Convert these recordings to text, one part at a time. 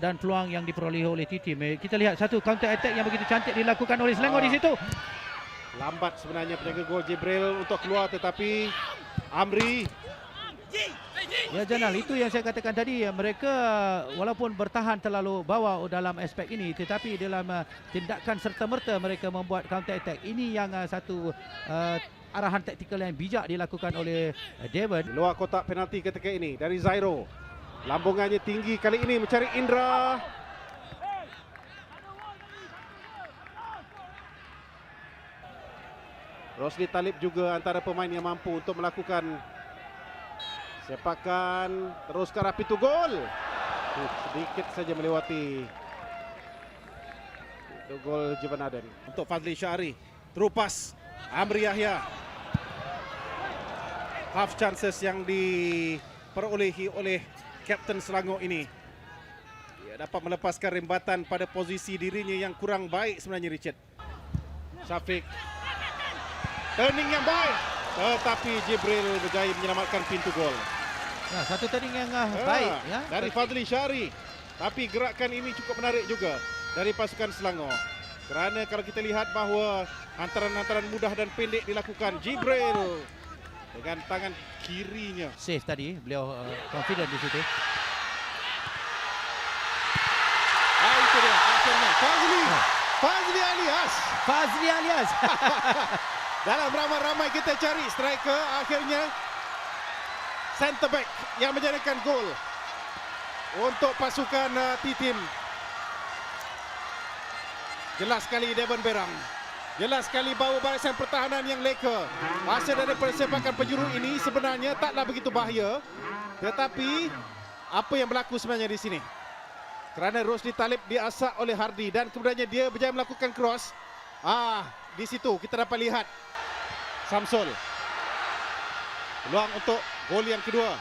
dan peluang yang diperoleh oleh Titi. Kita lihat satu counter attack yang begitu cantik dilakukan oleh Selangor Ah. di situ. Lambat sebenarnya penjaga gol Jibril untuk keluar tetapi Amri Ya Janal, itu yang saya katakan tadi. Mereka walaupun bertahan terlalu bawah dalam aspek ini tetapi dalam uh, tindakan serta-merta mereka membuat counter attack. Ini yang uh, satu uh, arahan taktikal yang bijak dilakukan oleh uh, Devon. luar kotak penalti ketika ini dari Zairo. Lambungannya tinggi kali ini mencari Indra. Rosli Talib juga antara pemain yang mampu untuk melakukan sepakan terus ke arah pintu gol. Uh, sedikit saja melewati pintu gol Jivan Aden. Untuk Fadli Syari. Terupas Amri Yahya. Half chances yang diperolehi oleh Kapten Selangor ini. Dia dapat melepaskan rembatan pada posisi dirinya yang kurang baik sebenarnya Richard. Syafiq. Turning yang baik. Tetapi Jibril berjaya menyelamatkan pintu gol. Ya, satu turning yang uh, baik ya. Dari Fadli Syari. Tapi gerakan ini cukup menarik juga dari pasukan Selangor. Kerana kalau kita lihat bahawa hantaran-hantaran mudah dan pendek dilakukan Jibril dengan tangan kirinya. Save tadi, beliau uh, confident di situ. Ah itu dia akhirnya Fazli. Ah. Fazli alias Fazli alias. dalam ramai-ramai kita cari striker akhirnya center back yang menjadikan gol untuk pasukan uh, T-Team. Jelas sekali Devon Berang. Jelas sekali bahawa barisan pertahanan yang leka. Masa daripada sepakan penjuru ini sebenarnya taklah begitu bahaya. Tetapi apa yang berlaku sebenarnya di sini? Kerana Rosli Talib diasak oleh Hardi dan kemudiannya dia berjaya melakukan cross. Ah, di situ kita dapat lihat Samsul. Peluang untuk gol yang kedua.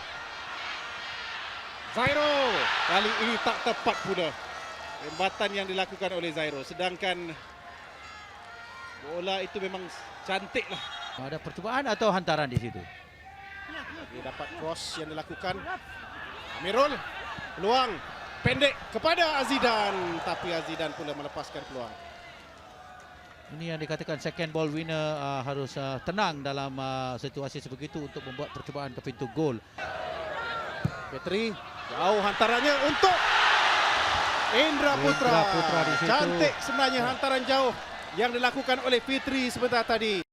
Zairo. Kali ini tak tepat pula. Rembatan yang dilakukan oleh Zairo. Sedangkan bola itu memang cantik lah. Ada percubaan atau hantaran di situ? Dia dapat cross yang dilakukan. Amirul. Peluang pendek kepada Azidan. Tapi Azidan pula melepaskan peluang. Ini yang dikatakan second ball winner uh, harus uh, tenang dalam uh, situasi sebegitu untuk membuat percubaan ke pintu gol. Petri jauh hantarannya untuk Indra Putra. Indra Putra di situ. Cantik sebenarnya hantaran jauh yang dilakukan oleh Fitri sebentar tadi.